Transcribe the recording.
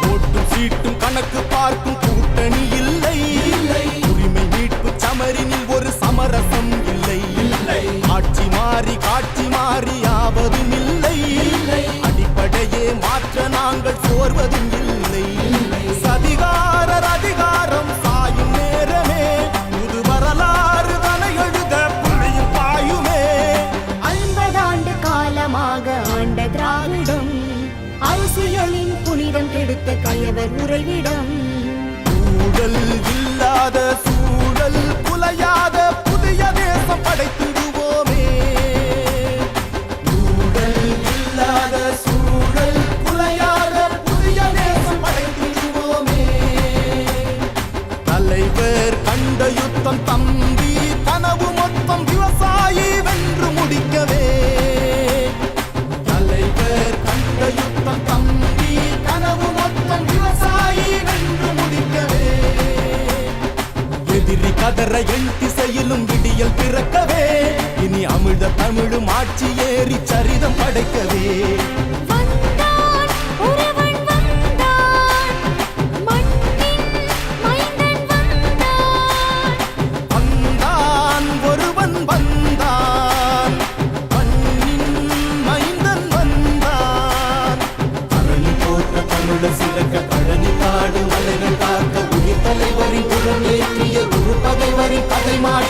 ஓட்டும் சீட்டும் கணக்கு பார்க்கும் கூட்டணி இல்லை. உரிமை மீட்பு சமரினில் ஒரு சமரசம் இல்லை. ஆட்சி மாறி காட்சி மாறி ஆவதும் இல்லை. அடிப்படையே மாற்ற நாங்கள் சோர்வதும் இல்லை. சதிகாரர் அதிகாரம் சாயும் நேரமே. புது வரலாறு புள்ளியும் பாயுமே. காலமாக ஆண்ட திராவிடம் உடையவர் கயவர் உறைவிடம். ஊழல் இல்லாத சூழல் குலையாத புதிய தேசம் படைத்திடுவோமே. ஊழல் இல்லாத சூழல் குலையாத புதிய தேசம் படைத்திடுவோமே. தலைவர் கண்ட யுத்தம் கதற எண் திசையிலும் விடியல் பிறக்கவே. இனி அமிழ்த தமிழும் ஆட்சி ஏறி சரிதம் படைக்கவே. சிறக்க பழனி காடு மலைகள் காக்க உயிர் தலைவரின் குரம் ஏற்றிய குரு மாறி